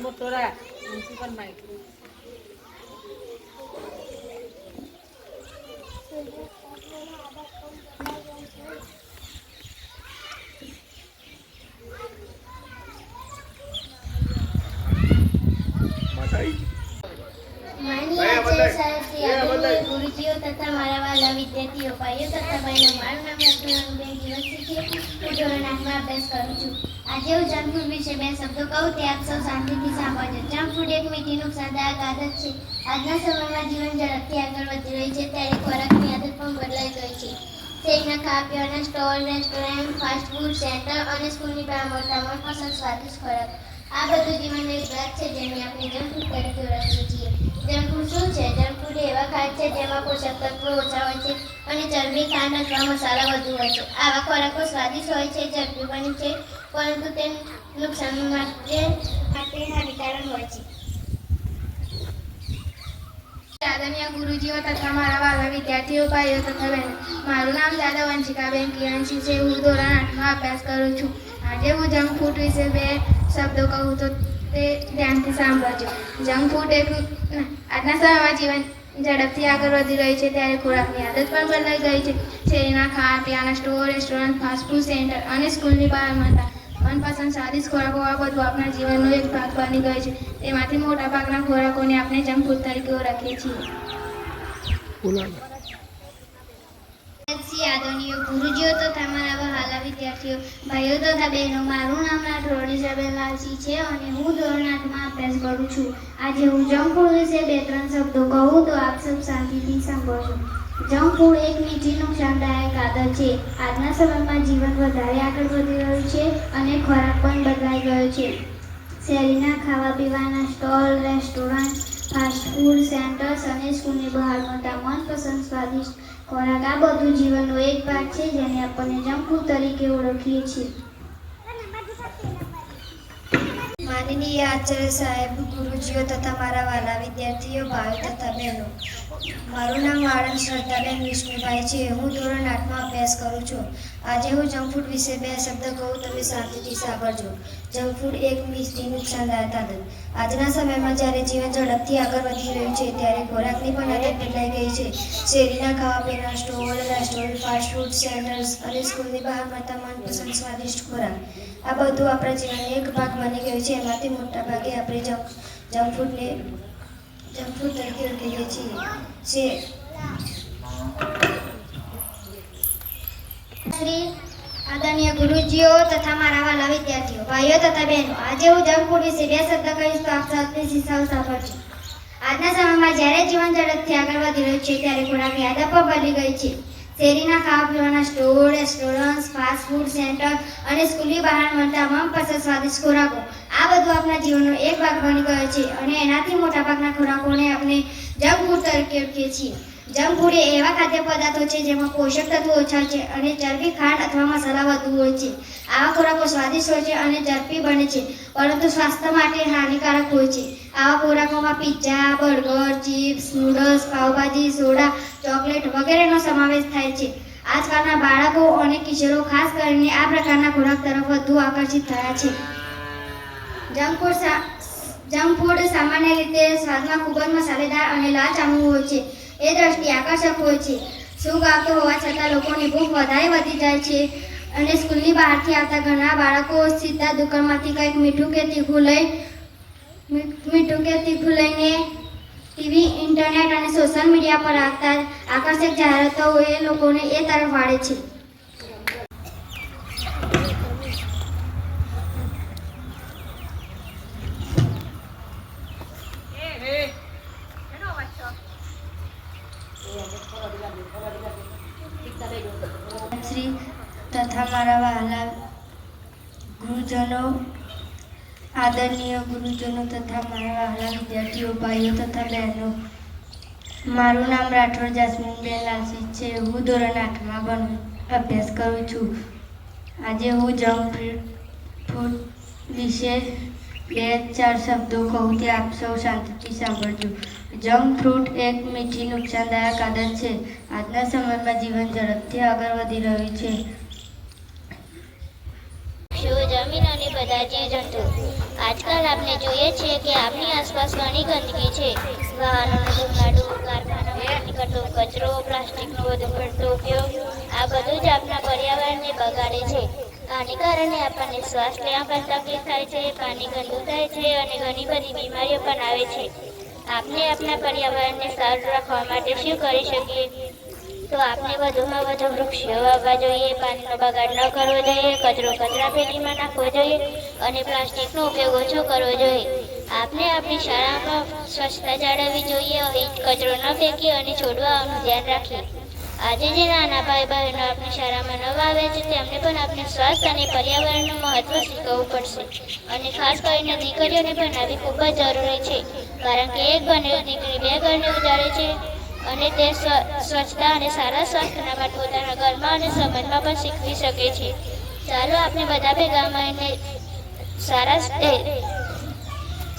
મોટો રાખ principal Mike માનીય Acharya સાહેબશ્રી આદરણીય ગુરુજીઓ તથા મારા વાલા વિદ્યાર્થીઓ ભાઈઓ તથા બહેનો મારું નામ લક્ષ્મણબેન દિવસી છે હું ધોરણ આઠમાં અભ્યાસ કરું છું આજે હું જંક વિશે બે શબ્દો કહું, તે આપ સૌ શાંતિથી સાંભળજો. જંક ફૂડ એક મીઠીનું નુકસાનદાયક આદત છે. આજના સમયમાં જીવન ઝડપથી આગળ વધી રહ્યું છે, ત્યારે ખોરાકની આદત પણ બદલાઈ ગઈ છે. તેના ખા પીવાના stall, restaurant, fast food centre અને સ્કૂલની બહાર મળતા મનપસંદ સ્વાદિષ્ટ ખોરાક. આ બધું જીવનનો એક ભાગ છે જેને આપણે જંક ફૂડ તરીકે ઓળખીએ છીએ. જંક શું છે જંક એવા ખાદ્ય છે જેમાં પોષક તત્વો ઓછા હોય છે અને ચરબી, ખાંડ અથવા મસાલા વધુ હોય છે. આવા ખોરાકો સ્વાદિષ્ટ હોય છે ઝડપી બને છે, પરંતુ તે નુકસાન માટે માટે હાનિકારક હોય છે. આદરણીય ગુરુજીઓ તથા મારા વાલા વિદ્યાર્થીઓ ભાઈઓ તથા બહેનો, મારું નામ દાદા વંશિકાબેન કિરણસિંહ છે. હું ધોરણ આઠમાં અભ્યાસ કરું છું. આજે હું જંક ફૂડ વિશે બે શબ્દો કહું તો તે ધ્યાનથી સાંભળજો. જંક ફૂડ એક આજના સમયમાં જીવન ઝડપથી આગળ વધી રહ્યું છે, ત્યારે ખોરાકની આદત પણ બદલાઈ ગઈ છે. શેરીના ખાવા પીવાના સ્ટોર, રેસ્ટોરન્ટ ફાસ્ટફૂડ સેન્ટર અને સ્કૂલની બહાર મળતા મનપસંદ સ્વાદિષ્ટ ખોરાકો આ બધું આપણા જીવનનો એક ભાગ બની ગયો છે. તેમાંથી મોટા ભાગના ખોરાકોને આપણે જંક ફૂડ તરીકે ઓળખીએ છીએ. આદરણીય ગુરુજીઓ તથા મારા વહાલા વિદ્યાર્થીઓ, ભાઈઓ તથા બહેનો, મારું નામ રાઠોડ ઇઝાબેલ છે અને હું ધોરણ આઠમાં અભ્યાસ કરું છું. આજે હું જંક વિશે બે ત્રણ શબ્દો કહું તો આપ સૌ શાંતિથી સાંભળશો. જંક એક મીઠી, નુકસાનદાયક આદત છે. આજના સમયમાં જીવન વધારે આગળ વધી રહ્યું છે અને ખોરાક પણ બદલાઈ ગયો છે. શેરીના ખાવા પીવાના stall, restaurant, fast food centres અને સ્કૂલની બહાર મળતા મનપસંદ સ્વાદિષ્ટ ખોરાક. આ બધું જીવનનો એક ભાગ છે જેને આપણને જંક ફૂડ તરીકે ઓળખીએ છીએ. માનનીય આચાર્ય સાહેબ, ગુરુજીઓ તથા મારા વાલા વિદ્યાર્થીઓ ભાઈ તથા બહેનો મારું નામ આણંદ શ્રદ્ધાબેન વિષ્ણુભાઈ છે. હું ધોરણ આઠમાં અભ્યાસ કરું છું. આજે હું જંક ફૂડ વિશે બે શબ્દ કહું તમે શાંતિથી સાંભળજો. જંક ફૂડ એક મીઠી નુકસાનદાયક આદત. આજના સમયમાં જ્યારે જીવન ઝડપથી આગળ વધી રહ્યું છે, ત્યારે ખોરાકની પણ આદત બદલાઈ ગઈ છે. શેરીના ખાવા પીના stall, restaurant, fast food centres અને સ્કૂલની બહાર મળતા મનપસંદ સ્વાદિષ્ટ ખોરાક. આ બધું આપણા જીવનનો એક ભાગ બની ગયું છે. એમાંથી મોટાભાગે આપણે જંક જંક ફૂડને આદરણીય ગુરુજીઓ તથા મારા વાલા વિદ્યાર્થીઓ, ભાઈઓ તથા બહેનો, આજે હું જંક ફૂડ વિશે બે શબ્દ કહીશ તો આપ સાથે સાવ સાંભળજો. આજના સમયમાં જ્યારે જીવન ઝડપથી આગળ વધી રહ્યું છે, ત્યારે ખોરાકની આદત પણ બદલી ગઈ છે. શેરીના ખાવા પીવાના store restaurant fast food centre અને સ્કૂલની બહાર મળતા મનપસંદ સ્વાદિષ્ટ ખોરાકો. આ બધું આપણા જીવનનો એક ભાગ બની ગયો છે અને એનાથી મોટાભાગના ખોરાકોને આપણે જંક ફૂડ તરીકે ઓળખીએ છીએ. જંક ફૂડ એ એવા ખાદ્ય પદાર્થો છે જેમાં પોષક તત્વો ઓછા છે અને ચરબી, ખાંડ અથવા મસાલા વધુ હોય છે. આવા ખોરાકો સ્વાદિષ્ટ હોય છે અને ઝડપી બને છે, પરંતુ સ્વાસ્થ્ય માટે હાનિકારક હોય છે. આવા ખોરાકોમાં pizza, burger, chips, noodles pav bhaji soda, chocolate વગેરેનો સમાવેશ થાય છે. આજકાલના બાળકો અને કિશોરો ખાસ કરીને આ પ્રકારના ખોરાક તરફ વધુ આકર્ષિત થયા છે. જંક ફૂડ જંક ફૂડ સામાન્ય રીતે સ્વાદમાં ખૂબ જ મસાલેદાર અને લાચામું હોય છે. એ દ્રષ્ટિ આકર્ષક હોય છે. શું આવતો હોવા છતાં લોકોની ભૂખ વધારે વધી જાય છે. અને સ્કૂલની બહારથી આવતા ઘણા બાળકો સીધા દુકાનમાંથી કંઈક મીઠું કે તીખું લઈ, મીઠું કે તીખું લઈને ટીવી, ઇન્ટરનેટ અને સોશિયલ મીડિયા પર આવતા આકર્ષક જાહેરાતો એ લોકોને એ તરફ વાળે છે શ્રી તથા મારા વહાલા ગુરુજનો આદરણીય ગુરુજનો તથા મારા વહાલા વિદ્યાર્થીઓ ભાઈઓ તથા બહેનો, મારું નામ રાઠોડ જાસ્મીનબેન લાલસી છે. હું ધોરણ આઠમાં પણ અભ્યાસ કરું છું. આજે હું જંક ફૂડ વિશે બે ચાર શબ્દો કહું તે આપ સૌ શાંતિથી સાંભળજો. જંક ફ્રૂટ એક મીઠી નુકસાનદાયક આદત છે. આજના સમયમાં જીવન ઝડપથી આગળ વધી રહ્યું છે. શું જમીન અને બધા જીવજંતુ. આજકાલ આપણે જોઈએ છીએ કે આપણી આસપાસ ઘણી ગંદકી છે. વાહનોનો ધુમાડો કારખાનામાં નીકળતો કચરો, પ્લાસ્ટિકનો વધુ પડતો ઉપયોગ, આ બધું જ આપણા પર્યાવરણને બગાડે છે. આને કારણે આપણને શ્વાસ લેવામાં પણ તકલીફ થાય છે, પાણી ગંદુ થાય છે અને ઘણી બધી બીમારીઓ પણ આવે છે. આપણે આપણા પર્યાવરણને સારું રાખવા માટે શું કરી શકીએ? તો આપણે વધુમાં વધુ વૃક્ષો વાવવા જોઈએ પાણીનો બગાડ ન કરવો જોઈએ, કચરો કચરા પેટીમાં નાખવો જોઈએ અને પ્લાસ્ટિકનો ઉપયોગ ઓછો કરવો જોઈએ. આપણે આપણી શાળામાં સ્વચ્છતા જાળવવી જોઈએ અહીં કચરો ન ફેંકીએ અને છોડવાનું ધ્યાન રાખીએ. આજે જે નાના ભાઈ બહેનો આપણી શાળામાં નવા આવે છે, તેમને પણ આપણે સ્વાસ્થ્ય અને પર્યાવરણનું મહત્વ શીખવવું પડશે. અને ખાસ કરીને દીકરીઓને ભણાવવી ખૂબ જ જરૂરી છે, કારણ કે એક બને દીકરી બે ઘરને ઉજાડે છે અને તે સ્વચ્છતા અને સારા સ્વાસ્થ્યના માટે પોતાના ઘરમાં અને સમાજમાં પણ શીખવી શકે છે. ચાલો આપણે બધા ભેગા મળીને સારા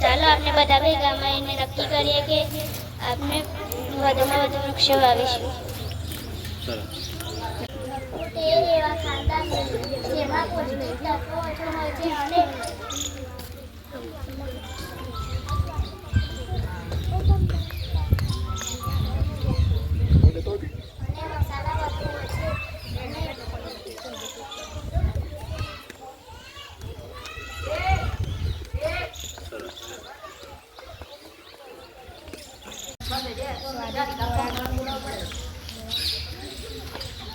ચાલો આપણે બધા ભેગા મળીને નક્કી કરીએ કે આપણે વધુમાં વધુ વૃક્ષો વાવીશું. તે એવા ખાતા જેમાં કોઈ તત્વો ઓછો હોય છે અને મસાલા વધુ હોય છે અને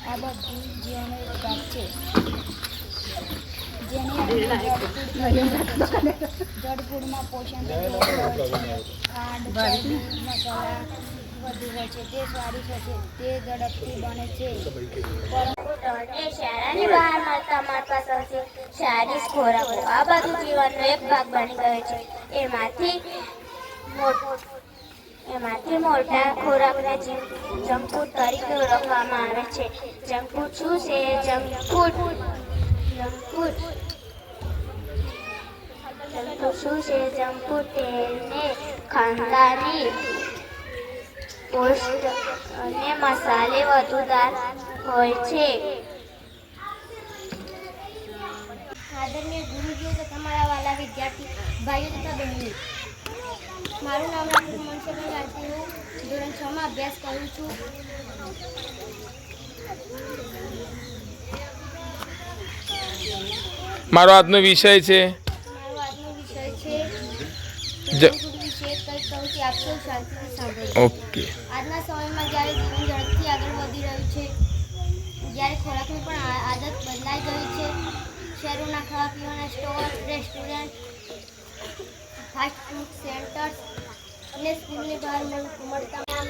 આ બધું જીવનનો એક ભાગ છે જેની અંદર જડફૂડમાં પોષણ ખાંડ મસાલા વધુ હોય છે તે સ્વાદિષ્ટ છે તે ઝડપથી બને છે શાળાની બહાર મળતા અમારી પાસે શારીરિક ખોરાકો આ બધું જીવનનો એક ભાગ બની ગયો છે એમાંથી એમાંથી મોટા ખોરાકને જંક ફૂડ તરીકે ઓળખવામાં આવે છે જંક ફૂડ શું છે junk food junk food junk food શું છે જંક તેલને ખાંડદારી પોસ્ટ અને મસાલે વધુદાર હોય છે. આદરણીય ગુરુજીઓ તો તમારા વાલા વિદ્યાર્થી ભાઈઓ તથા બહેનો મારું નામ ડૉક્ટર મનસુખભાઈ ગાંધી હું ધોરણ છ માં અભ્યાસ કરું છું. મારો આજનો વિષય છે મારો આજનો વિષય છે જ ગુરુ વિશે કંઈક કહું તે આપ સૌ શાંતિથી સાંભળજો ઓકે. આજના સમયમાં જ્યારે જીવન ઝડપથી આગળ વધી રહ્યું છે જ્યારે ખોરાકની પણ આદત બદલાઈ ગઈ છે શહેરોના ખાવા પીવાના store restaurant fast food centres અને સ્કૂલની બહાર મળતા નામ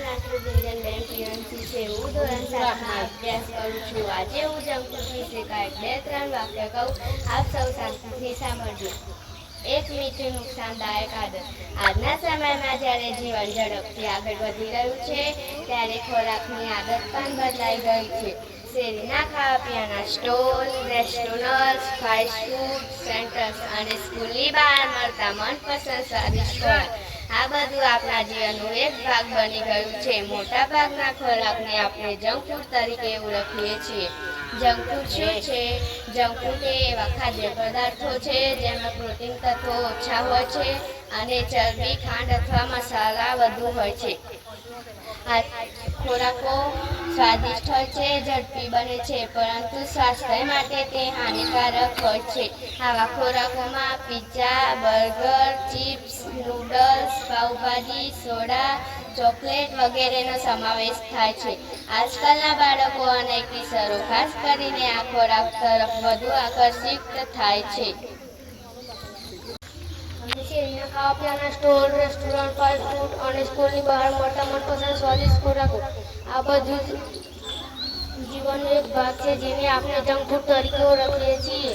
બેન પીએનસી છે. હું ધોરણ સાતમાં અભ્યાસ કરું છું. આજે હું જંક ફૂડ વિશે કાંઈક બે ત્રણ વાક્ય કહું. આપ સૌ શાંતિથી સાંભળજો. એક મીઠું નુકસાનદાયક આદત. આજના સમયમાં જ્યારે જીવન ઝડપથી આગળ વધી રહ્યું છે, ત્યારે ખોરાકની આદત પણ બદલાઈ ગઈ છે. શેરીના ખાવા પીવાના stall restaurant fast food centres અને સ્કૂલની બહાર મળતા મનપસંદ સ્વાદિષ્ટ ખોરાક આ બધું આપણા જીવનનો એક ભાગ બની ગયું છે. મોટા ભાગના ખોરાકને આપણે જંક ફૂડ તરીકે ઓળખીએ છીએ. જંક ફૂડ શું છે? જંક ફૂડ એ એવા ખાદ્ય પદાર્થો છે જેમાં પ્રોટીન તત્વો ઓછા હોય છે અને ચરબી, ખાંડ અથવા મસાલા વધુ હોય છે. ખોરાકો સ્વાદિષ્ટ હોય છે, ઝડપી બને છે, પરંતુ સ્વાસ્થ્ય માટે તે હાનિકારક હોય છે. આવા ખોરાકોમાં pizza burger chips noodles pav bhaji, soda, chocolate વગેરેનો સમાવેશ થાય છે. આજકાલના બાળકો અને કિશોરો ખાસ કરીને આ ખોરાક તરફ વધુ આકર્ષિત થાય છે. ખાવા પીવાના સ્ટોલ, રેસ્ટોરન્ટ, ફાસ્ટ ફૂડ અને સ્કૂલની બહાર મળતા મનપસંદ સ્વાદિષ્ટ ખોરાકો આ બધું જીવનનો એક ભાગ છે જેને આપણે જંક ફૂડ તરીકે ઓળખીએ છીએ.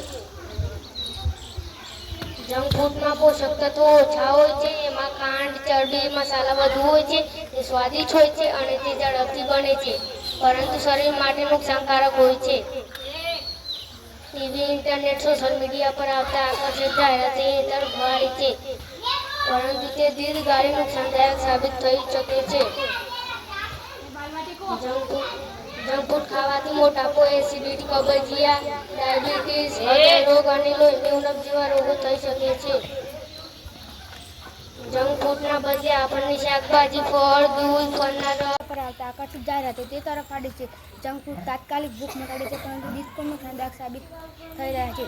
જંક ફૂડમાં પોષક તત્વો ઓછા હોય છે, એમાં ખાંડ, ચરબી, મસાલા વધુ હોય છે તે સ્વાદિષ્ટ હોય છે અને તે ઝડપથી બને છે, પરંતુ શરીર માટે નુકસાનકારક હોય છે. ટીવી ઇન્ટરનેટ સોશિયલ મીડિયા પર આવતા આકર્ષક જાહેરાત એ તરફ વાળી છે. પરંતુ તે દીર્ઘકાલીન નુકસાનદાયક સાબિત થઈ શકે છે. જંક ફૂડ ખાવાથી મોટાપો એસિડિટી કબજિયા ડાયાબિટીસ હૃદય રોગ અને લોહીની ઉણપ જેવા રોગો થઈ શકે છે. જંક ફૂડના બદલે આપણને શાકભાજી ફળ દૂધ ફળના આવતા આકર્ષિત જાહેરાતો તે તરફ આડે છે. જંક ફૂડ તાત્કાલિક ભૂખ મટાડે છે, પરંતુ ડિસ્કો નુકસાનદાયક સાબિત થઈ રહ્યા છે.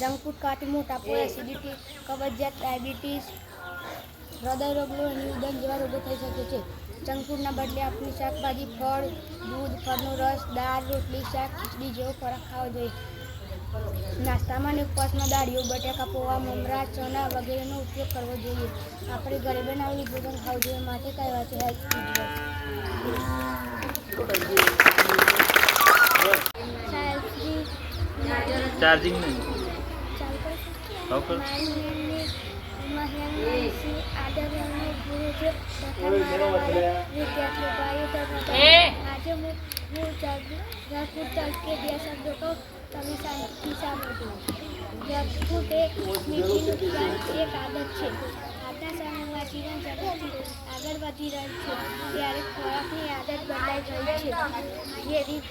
જંક ફૂડ ખાવાથી મોટાપો એસિડિટી, કબજિયાત, ડાયાબિટીસ, હૃદય રોગ લોહીની ઉદન જેવા રોગો થઈ શકે છે. જંક ફૂડના બદલે આપણે શાકભાજી, ફળ, દૂધ, ફળનો રસ, દાળ, રોટલી, શાક, ખીચડી જેવો ખોરાક ખાવો જોઈએ. નાસ્તામાં અને ઉપવાસમાં દાળીઓ, બટાકા, પૌવા, મમરા, ચણા વગેરેનો ઉપયોગ કરવો જોઈએ. આપણે ઘરે બનાવેલી ભોજન ખાવું જોઈએ. માટે કહેવાય છે હેલ્થ ચાર્જિંગ નહીં ઓકે આજે હું હું જંકફૂડ તરીકે બે શબ્દો કહું તમે શાંતિથી સાંભળજો જંકફૂડ એ મીઠી નુકસાન એક આદત છે આજના સમયમાં જીવન નહીં આગળ વધી રહ્યું છે ત્યારે ખોરાકની આદત બદલાઈ ગઈ છે. જે રીત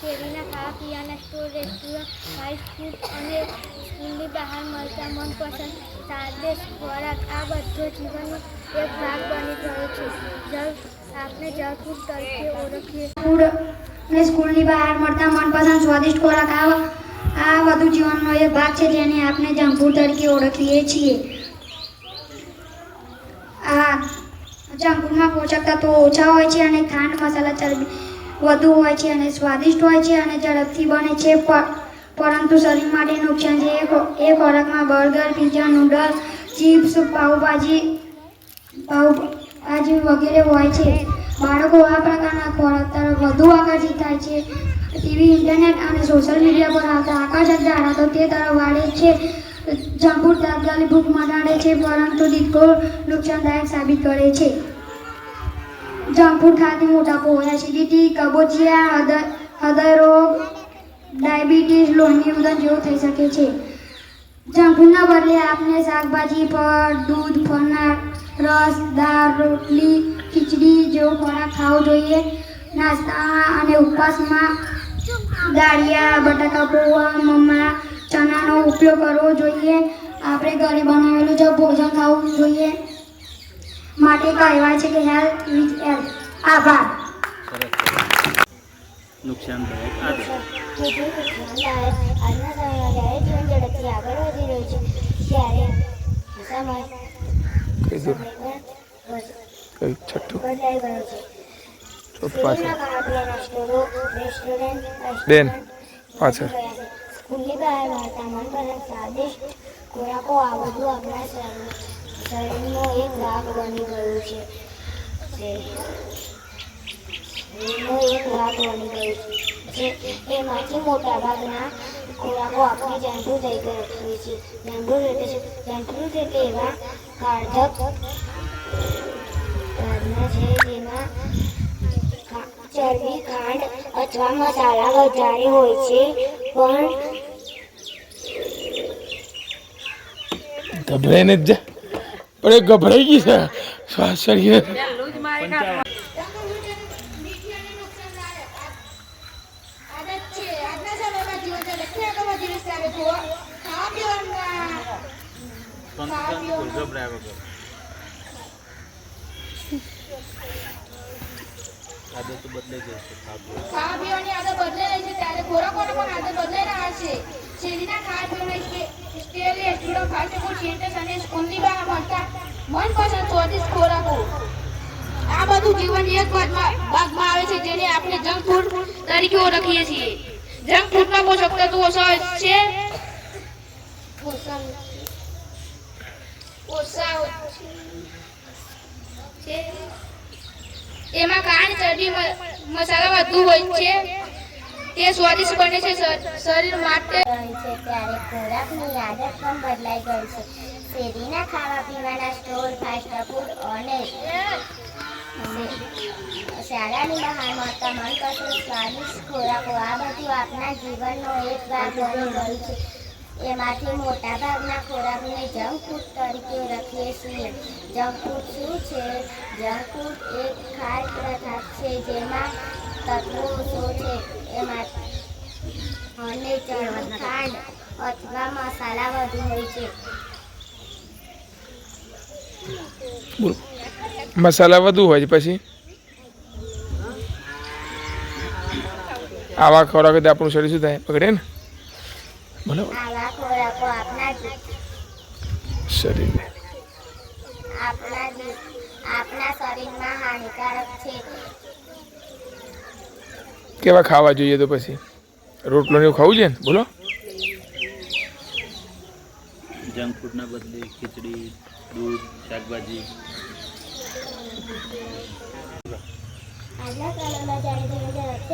શેરીના ખાવા પીવાના સ્ટોર, રેસ્ટોરન્ટ ફાસ્ટ ફૂડ અને સ્કૂલની બહાર મળતા મનપસંદ સ્વાદિષ્ટ ખોરાક. આ બધો જીવનનો એક ભાગ બની ગયો છે. જંક આપણે જંક ફૂડ તરીકે ઓળખીએ. ફૂડ અને સ્કૂલની બહાર મળતા મનપસંદ સ્વાદિષ્ટ ખોરાક, આ આ વધુ જીવનનો એક ભાગ છે જેને આપણે જંક ફૂડ તરીકે ઓળખીએ છીએ. આ જંક ફૂડમાં પોષક તત્વો ઓછા હોય છે અને ખાંડ, મસાલા, ચરબી વધુ હોય છે અને સ્વાદિષ્ટ હોય છે અને ઝડપથી બને છે. પરંતુ શરીર માટે નુકસાન છે. એ ખોરાકમાં burger pizza noodles chips pav bhaji pav bhaji વગેરે હોય છે. બાળકો આ પ્રકારના ખોરાક તરફ વધુ આકર્ષિત થાય છે. ટીવી, ઇન્ટરનેટ અને સોશિયલ મીડિયા પર આવતા આકર્ષક જાહેરાતો તે તરફ વાળે છે. જંક તાત્કાલિક ભૂખ મટાડે છે, પરંતુ દીર્ઘો નુકસાનદાયક સાબિત કરે છે. જંક ખાતી મોટાપો એસિડિટી કબજિયા હૃદય હૃદય રોગ, ડાયાબિટીસ, લોહીની ઉદન જેવું થઈ શકે છે. જંક બદલે આપણે શાકભાજી, ફળ, દૂધ, ફળના રસ, દાળ, રોટલી, ખીચડી જેવો ખોરાક ખાવો જોઈએ. નાસ્તા અને ઉપવાસમાં દાળિયા, બટાકા પૌવા, મમરા, ચણાનો ઉપયોગ કરવો જોઈએ. આપણે ઘરે બનાવેલું જ ભોજન ખાવું જોઈએ. માટે કહેવાય છે કે હેલ્થ ઇઝ હેલ્થ. આભાર. નુકસાનદાયક નુકસાનદાયક આજના સમયમાં જ્યારે જીવન ઝડપથી આગળ વધી રહ્યું છે ત્યારે સમય છઠ્ઠું બદલાઈ ગયો છે બેન, પાછળ. સ્કૂલની બહાર મનપસંદ સ્વાદિષ્ટ ખોરાકો આ બધું આપણા શરીરનો એક ભાગ બની ગયું છે. શરીરનો એક ભાગ બની ગયું છે. એમાંથી મોટા ભાગના ખોરાકો આપણે જંતુ થઈ ગયો છીએ જંતુ રીતે જંતુ રીતે એવા પદાર્થો છે, જેમાં ચરબી, ખાંડ અથવા મસાલા વધારે હોય છે. પણ ગભરાઈને જ જા પણ એ ગભરાઈ ગઈ છે. નાખવાનું. આદત વધી રહ્યું છે ત્યારે ખોવા- પીવાના આદત બદલાઈ બદલાઈ છે ત્યારે ખોરાકોનો પણ આદત બદલાઈ રહ્યા છે. મનપસંદ સ્વાદિષ્ટ ખોરાકો. આ બધું જીવન એક ભાગમાં આવે છે જેને આપણે જંક ફૂડ તરીકે ઓળખીએ છીએ. જંક ફૂડમાં પોષક તત્વો ઓછા છે. એમાં ખાંડ ચરબી મસાલા વધુ હોય છે. તે સ્વાદિષ્ટ બને છે શરીર માટે છે, ત્યારે ખોરાકની આદત પણ બદલાઈ ગઈ છે. શેરીના ખાવા પીવાના સ્ટોર ફાસ્ટ ફૂડ અને શાળાની બહાર મળતા મનપસંદ સ્વાદિષ્ટ ખોરાકો, આ બધું આપણા જીવનનો એક ભાગ બની ગયું છે. એમાંથી મોટાભાગના ખોરાકને જંક ફૂડ તરીકે રખીએ છીએ. જંક ફૂડ શું છે? જંક ફૂડ એક ખાસ પદાર્થ છે જેમાં તત્વો શું છે એમાં અને ખાંડ અથવા મસાલા વધુ હોય છે. મસાલા વધુ હોય છે પછી? આવા ખોરાક આપણું શરીર શું થાય? પકડે ને? બોલો શરીરને આપણા આપણા શરીરમાં હાનિકારક છે. કેવા ખાવા જોઈએ તો પછી? રોટલો ને એવું ખાવું છે ને? બોલો. જંક ફૂડના બદલે ખીચડી દૂધ શાકભાજી. આજના સમયમાં જ્યારે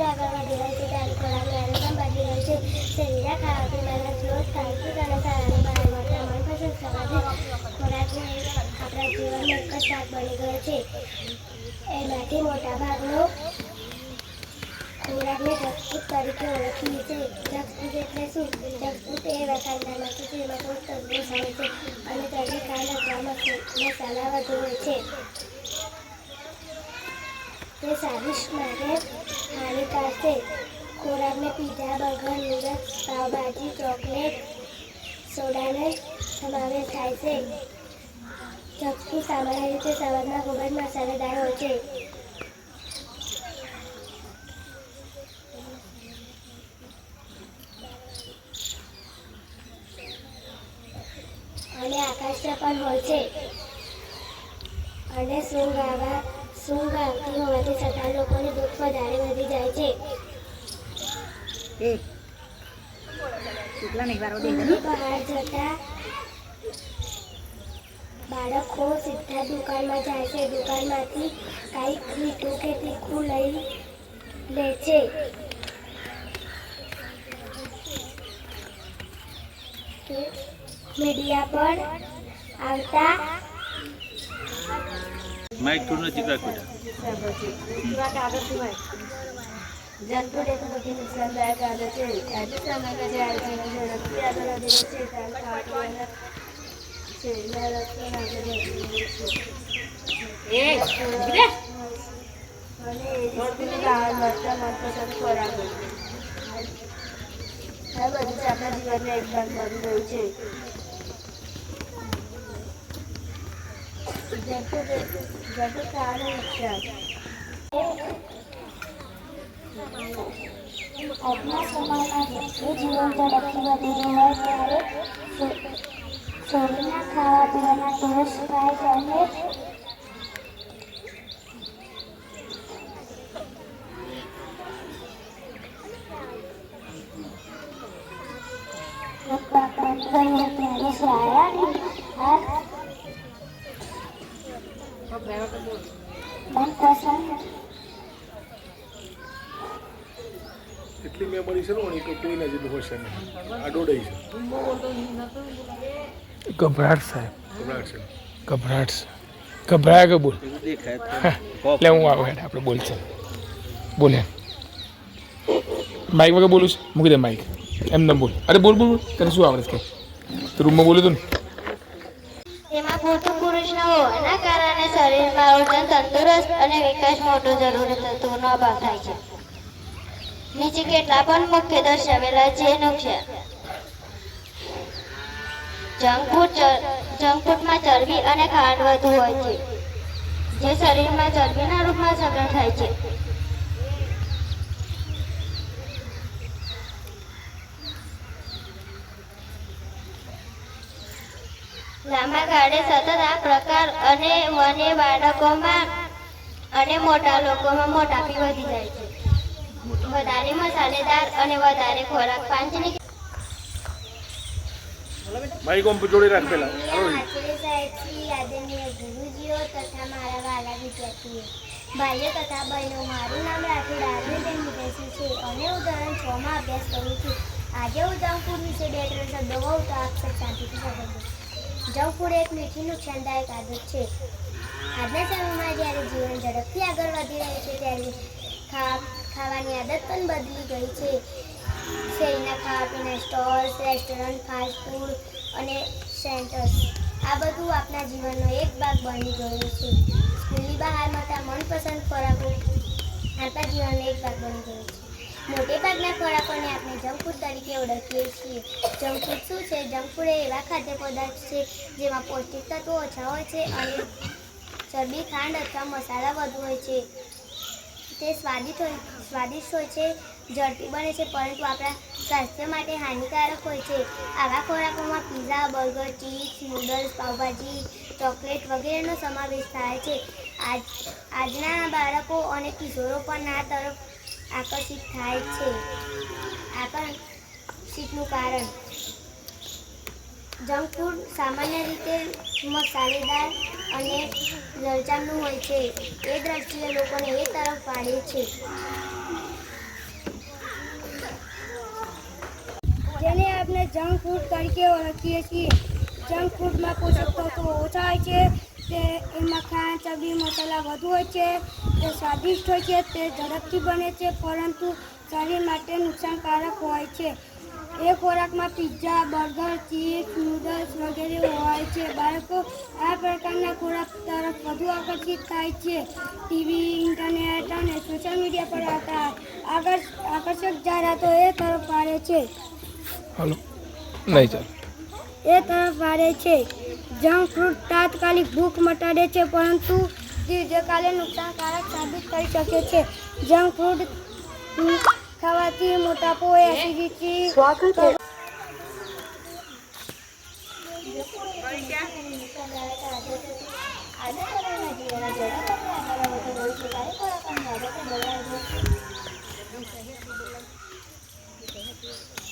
આગળ વધી રહ્યું છે ત્યારે પણ રહ્યું છે. શરીરના ખાવાથી મારા સ્ત્રોત સાંસ્કૃતિક અને શાળાની બહાર મળતા મનપસંદ ખોરાકને આપણા જીવનનો એક જ ભાગ બની ગયો છે. એમાંથી મોટા ભાગનો ખોરાકને જંકફૂડ તરીકે ઓળખીએ છીએ જંકફૂડ શું? જંકફૂડ એ રસાયણમાં છે જેમાં કોઈ તત્વો હોય છે અને અથવા મસાલા વધુ હોય છે. તે સ્વાદિષ્ટ માટે છે ખોરાકને pizza burger noodles pav bhaji, chocolate, સોડાનો સમાવેશ થાય છે. ચક્કુ સામાન્ય રીતે સવારમાં ખૂબ જ મસાલેદાર હોય છે. આકાશના પણ હોય છે. અને સૂંઘ આવા સૂંઘ આવતી હોવાથી છતાં લોકોની દુઃખ વધારે વધી જાય છે. બહાર જતા બાળકો સીધા દુકાનમાં જાય છે. દુકાનમાંથી કંઈક મીઠું કે તીખું લઈ લે છે. મીડિયા પર આવતા માઇક થોડું નજીક રાખ બેટા એવા કાગળ સિવાય જંતુર એક બધી નુકસાનદાયક આદત છે આજે સમયમાં જ્યારે જીવન ઝડપથી આગળ વધી રહ્યું છે ત્યારે ખાવાના શરીરના રક્ષણ આગળ વધી રહ્યું છે એ અને રોટલી બહાર મળતા મનપસંદ ખોરાક આ બધું જ આપણા જીવનનો એક ભાગ બની ગયું છે આજના સમયમાં જેટલું જીવન ઝડપથી વધી હોય ત્યારે શ- ખાવા પીવાના ટેસ્ટ થાય અને બંધ ગઈ ત્યારે શાળાની આ મનપસંદ એટલી મેમરી છે ને તો કોઈને જેટલું હોશે નહીં આ દોડાઈ છે ગભરાટ સાહેબ. ગભરાટ ગભરાય કે બોલ? એટલે હું આવું હેઠ આપણે બોલ છે બોલે માઇક વગર બોલું છું? મૂકી દે માઇક એમને બોલ. અરે બોલ બોલ બોલ. તને શું આવડે છે કે? તું રૂમમાં બોલું તું ને. તેમાં પૂરતું પુરુષ ન હોવાના કારણે શરીરમાં વજન તંદુરસ્ત અને વિકાસ મોટો જરૂરી તત્વોનો અભાવ થાય છે. નીચે કેટલા પણ મુખ્ય દર્શાવેલા છે નુકસાન લાંબા ગાળે સતત આ પ્રકાર અને વને બાળકોમાં અને મોટા લોકોમાં મોટાપી વધી જાય છે. વધારે મસાલેદાર અને વધારે ખોરાક પાંચની માઇક કોમ જોડે રાખ પેલા. ગુરુજીઓ તથા મારા વાલા વિદ્યાર્થીઓ. ભાઈઓ તથા બહેનો મારું નામ રાઠોડ વિદેશી છે. અને હું છ માં અભ્યાસ કરું છું. આજે હું જંક ફૂડ વિશે બે ત્રણ શબ્દો કહું તો આપ સૌ શાંતિથી સાંભળજો જંક ફૂડ એક મીઠી નુકસાનદાયક આદત છે. આજના સમયમાં જ્યારે જીવન ઝડપથી આગળ વધી રહ્યું છે ત્યારે ખાવાની આદત પણ બદલી ગઈ છે. શેરીના ખાવા પીના સ્ટોલ્સ રેસ્ટોરન્ટ ફાસ્ટ ફૂડ અને સેન્ટર્સ. આ બધું આપણા જીવનનો એક ભાગ બની ગયું છે. સ્કૂલની બહાર મળતા મનપસંદ ખોરાકો આપણા જીવનનો એક ભાગ બની ગયો છે. મોટે ભાગના ખોરાકોને આપણે જંક ફૂડ તરીકે ઓળખીએ છીએ. જંક ફૂડ શું છે? જંક ફૂડ એ એવા ખાદ્ય પદાર્થ છે જેમાં પૌષ્ટિક તત્વો ઓછા હોય છે અને ચરબી, ખાંડ અથવા મસાલા વધુ હોય છે. તે સ્વાદિષ્ટ હોય સ્વાદિષ્ટ હોય છે ઝડપી બને છે, પરંતુ આપણા સ્વાસ્થ્ય માટે હાનિકારક હોય છે. આવા ખોરાકોમાં pizza, burger, chips, noodles, pav bhaji, chocolate વગેરેનો સમાવેશ થાય છે. આજ, આજના બાળકો અને કિશોરો પણ આ તરફ આકર્ષિત થાય છે. આકર્ષિતનું કારણ. જંક ફૂડ સામાન્ય રીતે મસાલેદાર અને લલચામનું હોય છે. એ દ્રષ્ટિએ લોકોને એ તરફ વાળે છે. જેને આપણે જંક ફૂડ તરીકે ઓળખીએ છીએ. જંક ફૂડમાં પોષક તત્વો ઓછા હોય છે, તે એમાં ખાંડ, ચરબી, મસાલા વધુ હોય છે, તે સ્વાદિષ્ટ હોય છે, તે ઝડપથી બને છે, પરંતુ શરીર માટે નુકસાનકારક હોય છે. એ ખોરાકમાં પિઝા બર્ગર ચીઝ નૂડલ્સ વગેરે હોય છે. બાળકો આ પ્રકારના ખોરાક તરફ વધુ આકર્ષિત થાય છે. ટીવી ઇન્ટરનેટ અને સોશિયલ મીડિયા પર આવતા આકર્ષ આકર્ષક જાહેરાતો એ તરફ પાડે છે. હાલો. નહીં ચાલ. એ તરફ વાળે છે. જંક ફૂડ તાત્કાલિક ભૂખ મટાડે છે પરંતુ દીર્ઘકાલે નુકસાનકારક સાબિત કરી શકે છે. જંક ફૂડ ખાવાથી મોટાપો એસિડિટી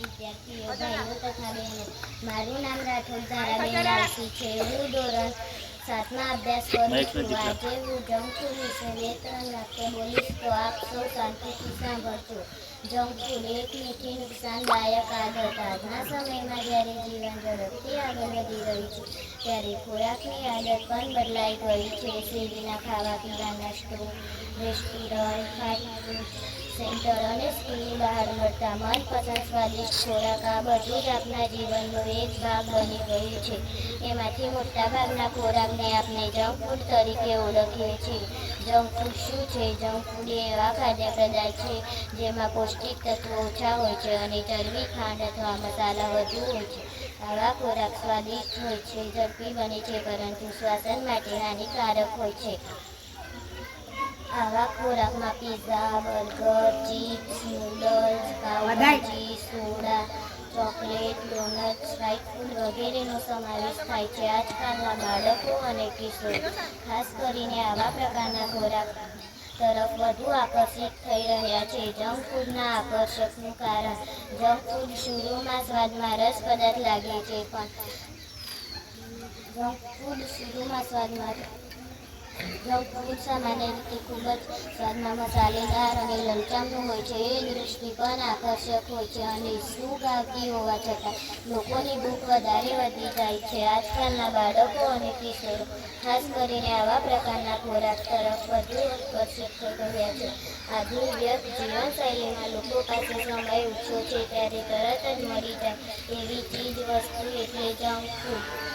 વિદ્યાર્થીઓ ભાઈઓ તથા બહેનો મારું નામ રાઠોડ ધારાબેન લાલસી છે. હું ધોરણ સાતમાં અભ્યાસ કરું છું. આજે હું જંક ફૂડ વિશે બે ત્રણ વાક્ય બોલીશ તો આપ સૌ શાંતિથી સાંભળજો. જંક ફૂડ એક મીઠી નુકસાનદાયક આદત આજના સમયમાં જ્યારે જીવન ઝડપથી આગળ વધી રહ્યું છે ત્યારે ખોરાકની આદત પણ બદલાઈ ગઈ છે. શેરીના ખાવા પીવાના store restaurant fast food centre અને સ્કૂલની બહાર મળતા મનપસંદ સ્વાદિષ્ટ ખોરાક આ બધું જ આપણા જીવનનો એક ભાગ બની ગયું છે. એમાંથી મોટાભાગના ખોરાકને આપણે જંક ફૂડ તરીકે ઓળખીએ છીએ. જંક ફૂડ શું છે? જંક ફૂડ એવા ખાદ્ય પદાર્થ છે જેમાં પૌષ્ટિક તત્વો ઓછા હોય છે અને ચરબી, ખાંડ અથવા મસાલા વધુ હોય છે. આવા ખોરાક સ્વાદિષ્ટ હોય છે, ઝડપી બને છે, પરંતુ શ્વાસન માટે હાનિકારક હોય છે. આવા ખોરાકમાં pizza burger chips noodles pav bhaji soda chocolate donut street food વગેરેનો સમાવેશ થાય છે. આજકાલના બાળકો અને કિશોર ખાસ કરીને આવા પ્રકારના ખોરાક તરફ વધુ આકર્ષિત થઈ રહ્યા છે. જંક ફૂડના આકર્ષકનું કારણ જંક ફૂડ શરૂમાં સ્વાદમાં રસ પદાર્થ લાગે છે પણ જંક ફૂડ શરૂમાં સ્વાદમાં સામાન્ય રીતે ખૂબ જ સ્વાદમાં મસાલેદાર અને લમચમનું હોય છે. એ દૃષ્ટિ પણ આકર્ષક હોય છે અને સૂગ આવતી હોવા છતાં લોકોની ભૂખ વધારે વધી જાય છે. આજકાલના બાળકો અને કિશોરો ખાસ કરીને આવા પ્રકારના ખોરાક તરફ વધુ આકર્ષિત થઈ રહ્યા જીવનશૈલીમાં લોકો પાસે સમય ઓછો છે ત્યારે તરત જ મળી જાય એવી ચીજ વસ્તુ એટલે જંક ફૂડ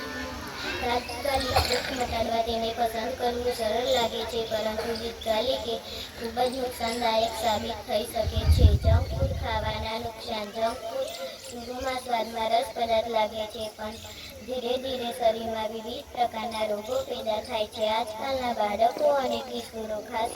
તાત્કાલિક દુઃખ મટાડવા તેને પસંદ કરવું સરળ લાગે છે, પરંતુ દીર્ઘકાલિકે ખૂબ જ નુકસાનદાયક સાબિત થઈ શકે છે. જંક ફૂડ ખાવાના નુકસાન, જંક ફૂડ શરૂમાં સ્વાદમાં રસ પદાર્થ લાગે છે, પણ ધીરે ધીરે શરીરમાં વિવિધ પ્રકારના રોગો પેદા થાય છે. આજકાલના બાળકો અને કિશોરો ખાસ